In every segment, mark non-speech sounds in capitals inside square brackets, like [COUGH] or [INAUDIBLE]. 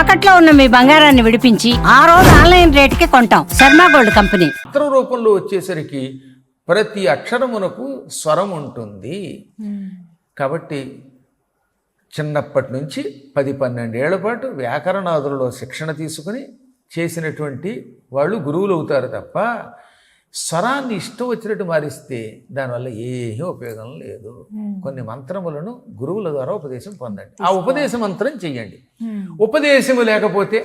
తాకట్లో ఉన్న మీ బంగారాన్ని విడిపించి ఆ రోజు ఆన్లైన్ రేటుకి కొంటాం. Sharma gold company. అక్షర రూపంలో వచ్చేసరికి ప్రతి అక్షరమునకు స్వరం ఉంటుంది. కాబట్టి చిన్నప్పటి నుంచి పది పన్నెండేళ్ళ పాటు వ్యాకరణాదులలో శిక్షణ తీసుకుని చేసినటువంటి వాళ్ళు గురువులు అవుతారు తప్ప స్వరాన్ని ఇష్టం వచ్చినట్టు మారిస్తే దానివల్ల ఏమీ ఉపయోగం లేదు. కొన్ని మంత్రములను గురువుల ద్వారా ఉపదేశం పొందండి. ఆ ఉపదేశ మంత్రం చెయ్యండి. ఉపదేశము లేకపోతే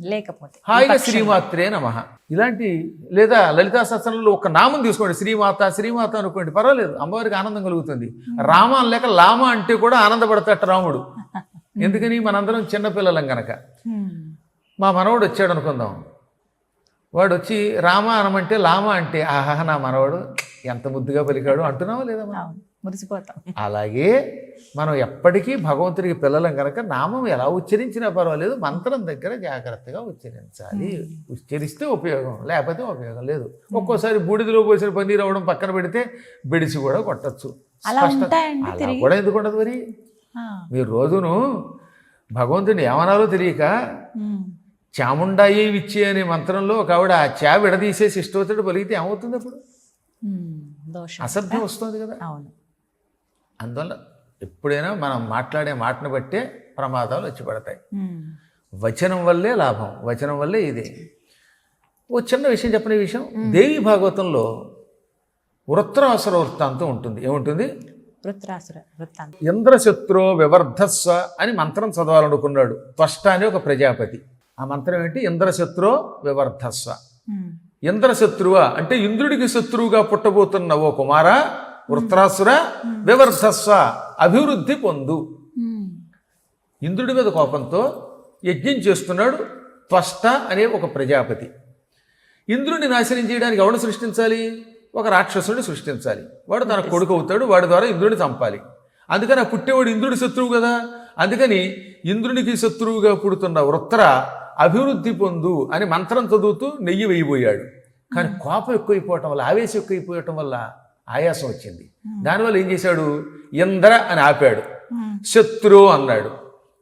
లేకపోతే హాయిగా శ్రీమాత్రే నమ. ఇలాంటి లేదా లలితా సత్సనంలో ఒక నామం తీసుకోండి. శ్రీమాత శ్రీమాత అనుకోండి. పర్వాలేదు. అమ్మవారికి ఆనందం కలుగుతుంది. రామ లేక లామ అంటే కూడా ఆనందపడతాట రాముడు. [LAUGHS] ఎందుకని? మనందరం చిన్నపిల్లలం గనక. మా మనవడు వచ్చాడు అనుకుందాం. వాడు వచ్చి రామ అనమంటే లామ అంటే ఆహా నా మనవడు ఎంత ముద్దుగా పలికాడు అంటున్నావా లేదా మనం? మురిసిపోతాం. అలాగే మనం ఎప్పటికీ భగవంతుడికి పిల్లలం కనుక నామం ఎలా ఉచ్చరించినా పర్వాలేదు మంత్రం దగ్గర జాగ్రత్తగా ఉచ్చరించాలి. ఉచ్చరిస్తే ఉపయోగం లేకపోతే ఉపయోగం లేదు. ఒక్కోసారి బూడిదలో పోసిన పన్నీర్ అవ్వడం పక్కన పెడితే బెడిసి కూడా కొట్టచ్చు. అలా? కూడా ఎందుకు ఉండదు మరి? మీరు రోజును భగవంతుని ఏమనాలో తెలియక చాముండాయి విచ్చి అనే మంత్రంలో ఒక ఆవిడ ఆ చా విడదీసేసి ఇష్టవతుడు పలిగితే ఏమవుతుంది అప్పుడు? అసభ్యం వస్తుంది కదా. అవును. అందువల్ల ఎప్పుడైనా మనం మాట్లాడే మాటను బట్టే ప్రమాదాలు వచ్చి పడతాయి. వచనం వల్లే లాభం వచనం వల్లే ఇదే. ఓ చిన్న విషయం చెప్పని విషయం. దేవి భాగవతంలో వృత్రాసుర వృత్తాంతం ఉంటుంది. ఏముంటుంది? వృత్రాసుర వృత్తాంతం. ఇంద్రశత్రు వివర్ధస్వ అని మంత్రం చదవాలనుకున్నాడు. త్వష్ట అని ఒక ప్రజాపతి. ఆ మంత్రం ఏంటి? ఇంద్రశత్రు వివర్ధస్వ. ఇంద్రశత్రువ అంటే ఇంద్రుడికి శత్రువుగా పుట్టబోతున్న ఓ కుమార వృత్రాసుర వివర్ధస్వ అభివృద్ధి పొందు. ఇంద్రుడి మీద కోపంతో యజ్ఞం చేస్తున్నాడు త్వష్ట అనే ఒక ప్రజాపతి. ఇంద్రుడిని నాశనం చేయడానికి ఎవడు సృష్టించాలి? ఒక రాక్షసుడిని సృష్టించాలి. వాడు తన కొడుకు అవుతాడు వాడి ద్వారా ఇంద్రుడిని చంపాలి. అందుకని ఆ పుట్టేవాడు ఇంద్రుడి శత్రువు కదా? అందుకని ఇంద్రునికి శత్రువుగా పుడుతున్న వృత్ర అభివృద్ధి పొందు అని మంత్రం చదువుతూ నెయ్యి వేయబోయాడు. కానీ కోపం ఎక్కువైపోవటం వల్ల ఆవేశం ఎక్కువైపోవటం వల్ల ఆయాసం వచ్చింది. దానివల్ల ఏం చేశాడు? ఇంద్ర అని ఆపాడు. శత్రు అన్నాడు.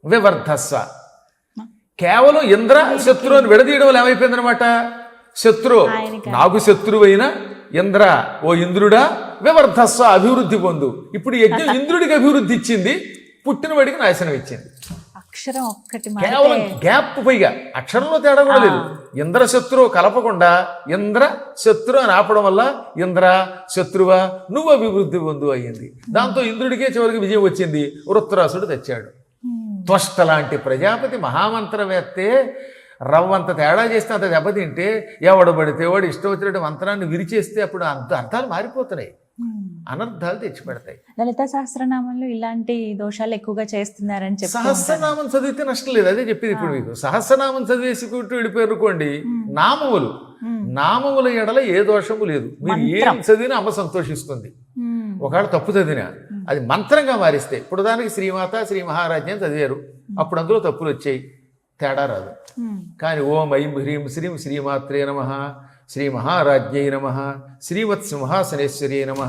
వివర్ధస్వ కేవలం ఇంద్ర శత్రు అని విడదీయడం వల్ల ఏమైపోయిందనమాట శత్రు నాకు శత్రువైన ఇంద్ర. ఓ ఇంద్రుడా వివర్ధస్వ అభివృద్ధి పొందు. ఇప్పుడు యజ్ఞం [LAUGHS] ఇంద్రుడికి అభివృద్ధి ఇచ్చింది పుట్టినవాడికి నాశనం ఇచ్చింది. అక్షరం ఒక్కటి కేవలం గ్యాప్ పైగా అక్షరంలో తేడా కూడా లేదు. ఇంద్ర శత్రువు కలపకుండా ఇంద్ర శత్రు అని ఆపడం వల్ల ఇంద్ర శత్రువా నువ్వు అభివృద్ధి పొందు అయ్యింది. దాంతో ఇంద్రుడికే చివరికి విజయం వచ్చింది. వృత్రాసుడు తెచ్చాడు. త్వష్ట లాంటి ప్రజాపతి మహామంత్రవేత్తే రవ్వంత తేడా చేస్తే అంత దెబ్బతింటే ఎవడు పడితే వాడు ఇష్టం వచ్చినట్టు మంత్రాన్ని విరిచేస్తే అప్పుడు అంత అర్థాలు మారిపోతున్నాయి. అనర్థాలు తెచ్చిపెడతాయి. లలిత సహస్రనామంలో ఇలాంటి దోషాలు ఎక్కువగా చేస్తున్నారని చెప్పి సహస్రనామం చదివితే నష్టం లేదు. అదే చెప్పింది ఇప్పుడు మీకు. సహస్రనామం చదివేసుకుంటూ వెళ్ళిపోయారు అనుకోండి నామములు. నామముల ఎడల ఏ దోషము లేదు. మీరు ఏం చదివినా అమ్మ సంతోషిస్తుంది. ఒకవేళ తప్పు చదివినా అది మంత్రంగా మారిస్తే ఇప్పుడు దానికి శ్రీమాత శ్రీ మహారాజ్యం చదివారు. అప్పుడు అందులో తప్పులు వచ్చాయి. తేడా రాదు. కానీ ఓం ఐం హ్రీం శ్రీం శ్రీమాత్రే నమ. శ్రీ మహారాజ్ఞై నమ. శ్రీమత్ సింహాసనేశ్వరి నమ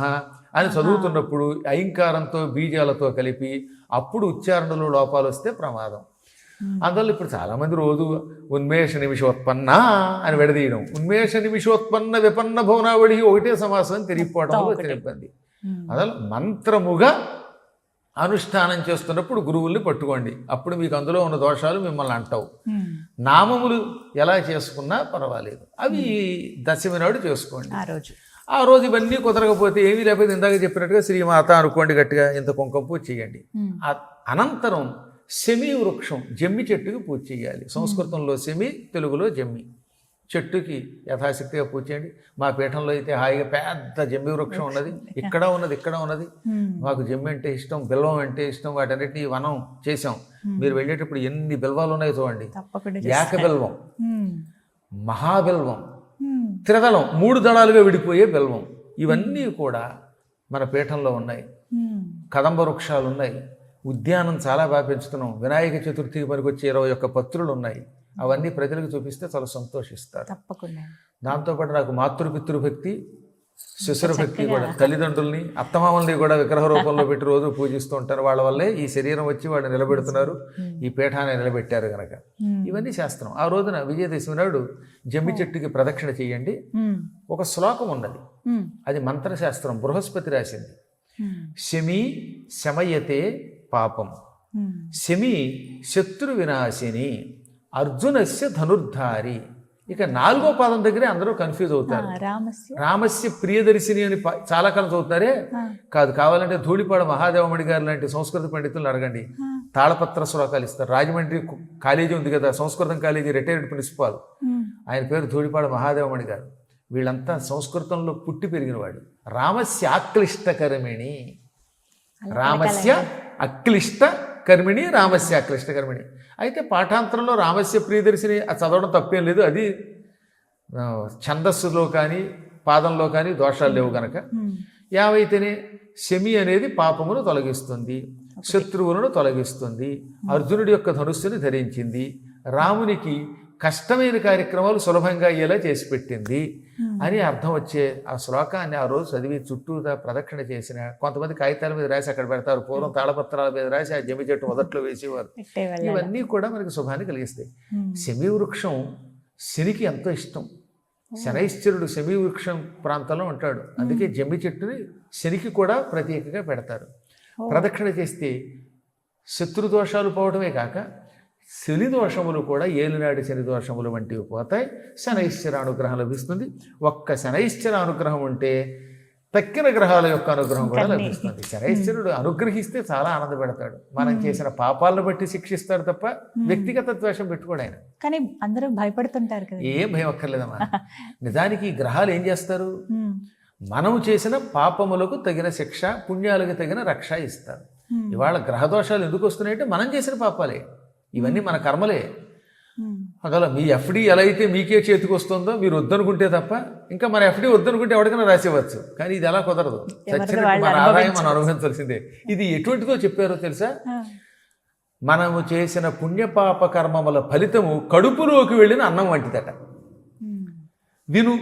అని చదువుతున్నప్పుడు ఐంకారంతో బీజాలతో కలిపి అప్పుడు ఉచ్చారణలో లోపాలు వస్తే ప్రమాదం. అందువల్ల ఇప్పుడు చాలామంది రోజు ఉన్మేష నిమిషోత్పన్న అని విడదీయడం. ఉన్మేష నిమిషోత్పన్న విపన్న భువనావళి ఒకటే సమాసం అని తిరిగిపోవడం వల్ల వచ్చిన ఇబ్బంది. అసలు మంత్రముగా అనుష్ఠానం చేస్తున్నప్పుడు గురువుల్ని పట్టుకోండి. అప్పుడు మీకు అందులో ఉన్న దోషాలు మిమ్మల్ని అంటావు. నామములు ఎలా చేసుకున్నా పర్వాలేదు. అవి దశమి నాడు చేసుకోండి. ఆ రోజు. ఆ రోజు ఇవన్నీ కుదరకపోతే ఏమీ లేకపోతే ఇందాక చెప్పినట్టుగా శ్రీమాత అనుకోండి గట్టిగా ఇంత కుంకుమ పూజ చేయండి. అనంతరం సెమి వృక్షం జమ్మి చెట్టుకి పూజ చేయాలి. సంస్కృతంలో సెమి తెలుగులో జమ్మి. చెట్టుకి యథాశక్తిగా పూజ చేయండి. మా పీఠంలో అయితే హాయిగా పెద్ద జమ్మి వృక్షం ఉన్నది. ఇక్కడ ఉన్నది ఇక్కడ ఉన్నది. మాకు జమ్మి అంటే ఇష్టం బిల్వం అంటే ఇష్టం వాటన్నిటిని వనం చేసాం మీరు వెళ్ళేటప్పుడు ఎన్ని బిల్వాలు ఉన్నాయో చూడండి. ఏక బిల్వం మహాబిల్వం త్రిదళం మూడు దళాలుగా విడిపోయే బిల్వం. ఇవన్నీ కూడా మన పీఠంలో ఉన్నాయి. కదంబ వృక్షాలు ఉన్నాయి. ఉద్యానం చాలా బాగా పెంచుతున్నాం. వినాయక చతుర్థికి పనికొచ్చే ఇరవై ఒక్క పత్రులు ఉన్నాయి. అవన్నీ ప్రజలకు చూపిస్తే చాలా సంతోషిస్తారు. తప్పకుండా. దాంతోపాటు నాకు మాతృపితృభక్తి శిశుర భక్తి కూడా తల్లిదండ్రుల్ని అత్తమామల్ని కూడా విగ్రహ రూపంలో పెట్టి రోజు పూజిస్తూ ఉంటారు. వాళ్ళ వల్లే ఈ శరీరం వచ్చి వాళ్ళు నిలబెడుతున్నారు. ఈ పీఠాన్ని నిలబెట్టారు కనుక ఇవన్నీ శాస్త్రం. ఆ రోజున విజయదశమి నాడు జమ్మి చెట్టుకి ప్రదక్షిణ చేయండి. ఒక శ్లోకం ఉన్నది. అది మంత్రశాస్త్రం బృహస్పతి రాసింది. శమి శమయతే పాపం. శమి శత్రు వినాశిని. అర్జునస్య ధనుర్ధారి. ఇక నాలుగో పాదం దగ్గరే అందరూ కన్ఫ్యూజ్ అవుతారు. రామస్య. ప్రియదర్శిని అని చాలా కాలం చదువుతారే కాదు కావాలంటే ధూళిపాడ మహాదేవమణి గారు లాంటి సంస్కృత పండితులను అడగండి. తాళపత్ర శ్లోకాలు ఇస్తారు. రాజమండ్రి కాలేజీ ఉంది కదా సంస్కృతం కాలేజీ రిటైర్డ్ ప్రిన్సిపాల్ ఆయన పేరు ధూళిపాడ మహాదేవమణి గారు. వీళ్ళంతా సంస్కృతంలో పుట్టి పెరిగినవాడు రామస్య ఆక్లిష్టకర్మిణి. రామస్య అక్లిష్ట కర్మిణి రామస్య అక్లిష్ట కర్మిణి అయితే పాఠాంతరంలో రామస్య ప్రియదర్శిని చదవడం తప్పేం లేదు. అది ఛందస్సులో కానీ పాదంలో కానీ దోషాలు లేవు గనక. ఉమ్, యావైతేనే శమి అనేది పాపమును తొలగిస్తుంది శత్రువులను తొలగిస్తుంది అర్జునుడి యొక్క ధనుస్సుని ధరించింది రామునికి కష్టమైన కార్యక్రమాలు సులభంగా అయ్యేలా చేసి పెట్టింది అని అర్థం వచ్చే ఆ శ్లోకాన్ని ఆ రోజు చదివి చుట్టూతా ప్రదక్షిణ చేసిన కొంతమంది కాగితాల మీద రాసి అక్కడ పెడతారు పూర్వం తాళపత్రాల మీద రాసి ఆ జమి చెట్టు మొదట్లో వేసేవారు. ఇవన్నీ కూడా మనకి శుభాన్ని కలిగిస్తాయి. శమీ వృక్షం శనికి ఎంతో ఇష్టం. శనైశ్చరుడు శమీ వృక్షం ప్రాంతంలో ఉంటాడు. అందుకే జమ్మి చెట్టుని శనికి కూడా ప్రత్యేకంగా పెడతారు. ప్రదక్షిణ చేస్తే శత్రు దోషాలు పోవడమే కాక శని దోషములు కూడా ఏలినాడి శని దోషములు వంటివి పోతాయి. శనైశ్చర అనుగ్రహం లభిస్తుంది. ఒక్క శనైశ్చర అనుగ్రహం ఉంటే తక్కిన గ్రహాల యొక్క అనుగ్రహం కూడా. లభిస్తుంది. శనైశ్వరుడు అనుగ్రహిస్తే చాలా ఆనందపెడతాడు. మనం చేసిన పాపాలను బట్టి శిక్షిస్తాడు తప్ప వ్యక్తిగత ద్వేషం పెట్టుకోడు ఆయన. కానీ అందరూ భయపడుతుంటారు కదా ఏం భయం అక్కర్లేదమ్మా. [LAUGHS] నిజానికి ఈ గ్రహాలు ఏం చేస్తారు? ఉమ్, మనం చేసిన పాపములకు తగిన శిక్ష పుణ్యాలకు తగిన రక్ష ఇస్తారు. ఇవాళ గ్రహదోషాలు ఎందుకు వస్తున్నాయంటే మనం చేసిన పాపాలే. ఇవన్నీ మన కర్మలే. అసలు మీ ఎఫ్డి ఎలా అయితే మీకే చేతికి వస్తుందో మీరు వద్దనుకుంటే తప్ప ఇంకా మన ఎఫ్డి వద్దనుకుంటే ఎవరికైనా రాసేవచ్చు కానీ ఇది ఎలా కుదరదు. మన ఆదాయం మనం అనుభవించాల్సిందే. ఇది ఎటువంటిదో చెప్పారో తెలుసా? మనము చేసిన పుణ్యపాప కర్మముల ఫలితము కడుపులోకి వెళ్ళిన అన్నం వంటిదట. విను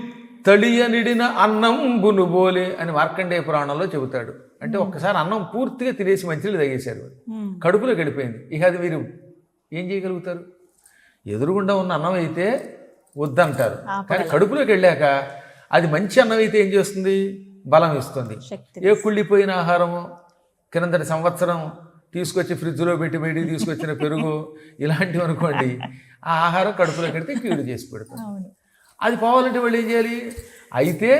తళియనిడిన అన్నం బునుబోలే అని మార్కండేయ పురాణంలో చెబుతాడు. అంటే ఒక్కసారి అన్నం పూర్తిగా తినేసి మంచిని తగేశారు కడుపులోకి వెళ్ళిపోయింది. ఇక అది మీరు ఏం చేయగలుగుతారు? ఎదురుగుండా ఉన్న అన్నం అయితే వద్దంటారు. కానీ కడుపులోకి వెళ్ళాక అది మంచి అన్నం అయితే ఏం చేస్తుంది? బలం ఇస్తుంది. ఏ కుళ్ళిపోయిన ఆహారము కిందటి సంవత్సరం తీసుకొచ్చి ఫ్రిడ్జ్లో పెట్టి బయటికి తీసుకొచ్చిన పెరుగు [LAUGHS] ఇలాంటివి అనుకోండి ఆ ఆహారం కడుపులోకి వెడితే కీడు చేసి పెడుతుంది అవును. అది పోవాలంటే వాళ్ళు ఏం చేయాలి? అయితే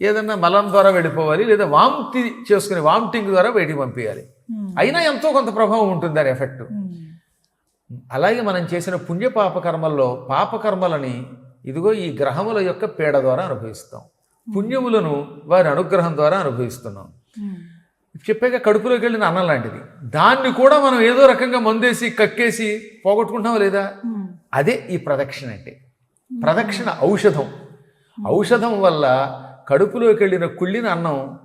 ఏదన్నా మలం ద్వారా వెళ్ళిపోవాలి లేదా వాంతి చేసుకుని వామిటింగ్ ద్వారా బయటికి పంపించాలి అయినా ఎంతో కొంత ప్రభావం ఉంటుంది దాని ఎఫెక్ట్. అలాగే మనం చేసిన పుణ్యపాప కర్మల్లో పాపకర్మలని ఇదిగో ఈ గ్రహముల యొక్క పీడ ద్వారా అనుభవిస్తాం. పుణ్యములను వారి అనుగ్రహం ద్వారా అనుభవిస్తున్నాం. చెప్పాక కడుపులోకి వెళ్ళిన అన్నం లాంటిది. దాన్ని కూడా మనం ఏదో రకంగా మందేసి కక్కేసి పోగొట్టుకుంటాం లేదా? అదే ఈ ప్రదక్షిణ అంటే. ప్రదక్షిణ ఔషధం. ఔషధం వల్ల కడుపులోకి వెళ్ళిన కుళ్ళిన అన్నం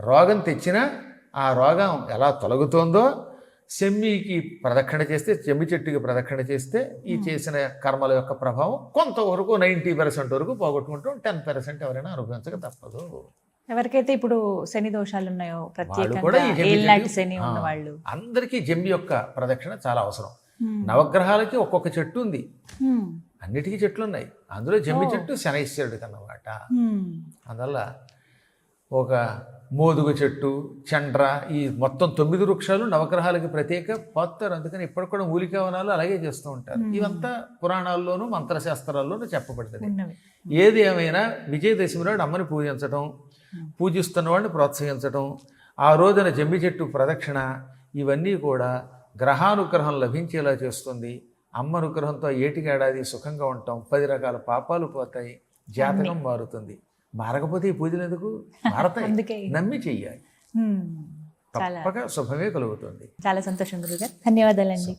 రోగం తెచ్చినా ఆ రోగం ఎలా తొలగుతోందో సెమ్మికి ప్రదక్షిణ చేస్తే చెమ్మి చెట్టుకి ప్రదక్షిణ చేస్తే ఈ చేసిన కర్మల యొక్క ప్రభావం కొంతవరకు నైంటీ పర్సెంట్ వరకు పోగొట్టుకుంటాం టెన్ పర్సెంట్ ఎవరైనా అనుభవించక తప్పదు. ఎవరికైతే ఇప్పుడు శని దోషాలు ఉన్నాయో వాళ్ళు ప్రత్యేకంగా అందరికీ జమ్మి యొక్క ప్రదక్షిణ చాలా అవసరం. నవగ్రహాలకి ఒక్కొక్క చెట్టు ఉంది. అన్నిటికీ చెట్లు ఉన్నాయి. అందులో జమ్మి చెట్టు శనైశ్వరుడికి అన్నమాట అందువల్ల ఒక మోదుగు చెట్టు చండ్ర ఈ మొత్తం తొమ్మిది వృక్షాలు నవగ్రహాలకి ప్రత్యేక పోతారు. అందుకని ఇప్పటికి కూడా మూలికావనాలు అలాగే చేస్తూ ఉంటారు. ఇవంతా పురాణాల్లోనూ మంత్రశాస్త్రాల్లోనూ చెప్పబడుతుంది ఏది ఏమైనా విజయదశమి నాడు అమ్మని పూజించటం పూజిస్తున్న వాడిని ప్రోత్సహించటం ఆ రోజున జమ్మి చెట్టు ప్రదక్షిణ ఇవన్నీ కూడా గ్రహానుగ్రహం లభించేలా చేస్తుంది. అమ్మ అనుగ్రహంతో ఏటికి ఏడాది సుఖంగా ఉంటాం. పది రకాల పాపాలు పోతాయి. జాతకం మారుతుంది. మారకపోతే ఈ పూజలు ఎందుకు? మారతాయి. నమ్మి చెయ్యాలి. తప్పక శుభమే కలుగుతుంది. చాలా సంతోషం గురుగారు. ధన్యవాదాలండి.